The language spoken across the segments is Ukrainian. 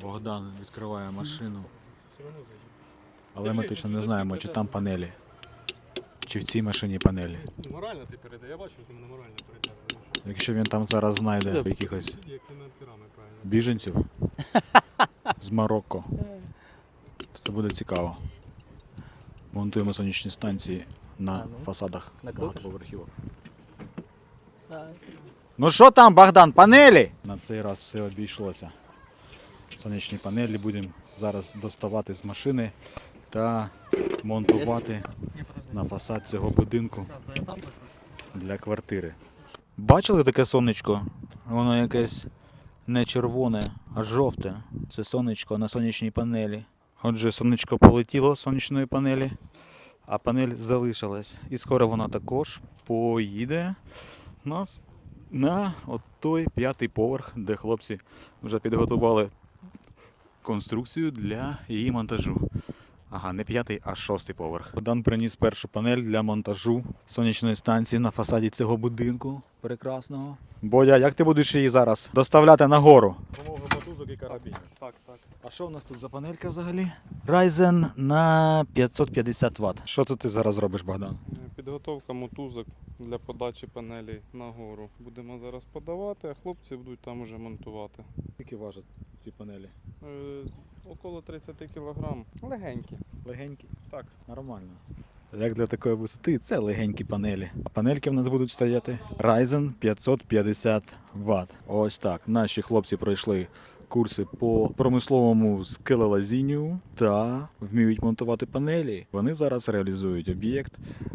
Богдан відкриває машину. Але ми точно не знаємо, чи там панелі. Чи в цій машині панелі. Морально ти передай, я бачу, що ти мене морально передай. Якщо він там зараз знайде якихось Як ти над пірами, правильно. біженців з Марокко, це буде цікаво. Монтуємо сонячні станції на ну. фасадах Накрутиш? багатоповерхівок. Ну що там, Богдан, панелі? На цей раз все обійшлося. Сонячні панелі будемо зараз доставати з машини та монтувати на фасад цього будинку для квартири. Бачили таке сонечко? Воно якесь не червоне, а жовте. Це сонечко на сонячній панелі. Отже, сонечко полетіло з сонячної панелі, а панель залишилась. І скоро вона також поїде нас на от той п'ятий поверх, де хлопці вже підготували конструкцію для її монтажу. Ага, не п'ятий, а шостий поверх. Богдан приніс першу панель для монтажу сонячної станції на фасаді цього будинку прекрасного. Бодя, як ти будеш її зараз доставляти нагору? Допомога мотузок і карабінів. Так, так. А що у нас тут за панелька взагалі? Ryzen на 550 Вт. Що це ти зараз робиш, Богдан? Підготовка мотузок для подачі панелей нагору. Будемо зараз подавати, а хлопці будуть там уже монтувати. Скільки важать ці панелі? Е, около 30 кг. Легенькі. Легенькі. Так. Нормально. Як для такої висоти, це легенькі панелі. А панельки в нас будуть стояти Ryzen 550 Вт. Ось так. Наші хлопці пройшли курси по промисловому скелелазінню та вміють монтувати панелі. Вони зараз реалізують об'єкт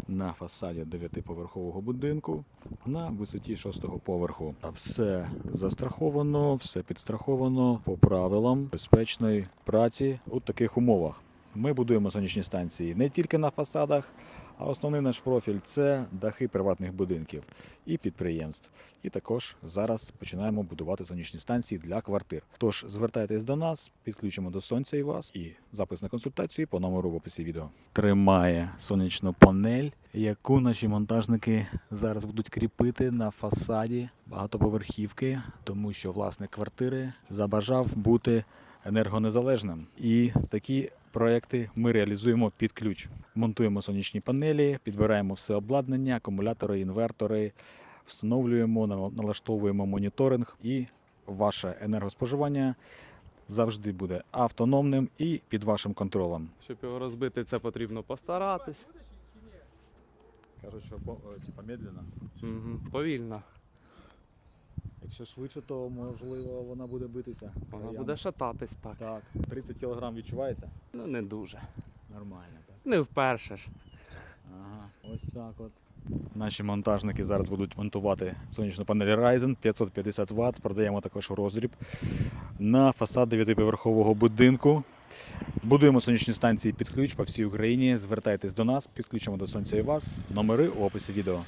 на фасаді 9-поверхового будинку на висоті 6-го поверху. А все застраховано, все підстраховано по правилам безпечної праці у таких умовах. Ми будуємо сонячні станції не тільки на фасадах, а основний наш профіль це дахи приватних будинків і підприємств. І також зараз починаємо будувати сонячні станції для квартир. Тож звертайтесь до нас, підключимо до сонця і вас, і запис на консультацію по номеру в описі відео. Тримає сонячну панель, яку наші монтажники зараз будуть кріпити на фасаді багатоповерхівки, тому що власник квартири забажав бути енергонезалежним. І такі проекти ми реалізуємо під ключ. Монтуємо сонячні панелі, підбираємо все обладнання, акумулятори, інвертори, встановлюємо, налаштовуємо моніторинг і ваше енергоспоживання завжди буде автономним і під вашим контролем. Щоб його розбити, це потрібно постаратись. Кажуть, що типа медленно. Угу. Повільно. Якщо швидше, то можливо вона буде битися. Вона буде шататись так. Так, 30 кг відчувається? Ну не дуже. Нормально. Так. Не вперше ж. Ага, ось так от. Наші монтажники зараз будуть монтувати сонячну панель Ryzen 550 Вт. Продаємо також у роздріб на фасад 9-поверхового будинку. Будуємо сонячні станції під ключ по всій Україні. Звертайтесь до нас, підключимо до сонця і вас. Номери у описі відео.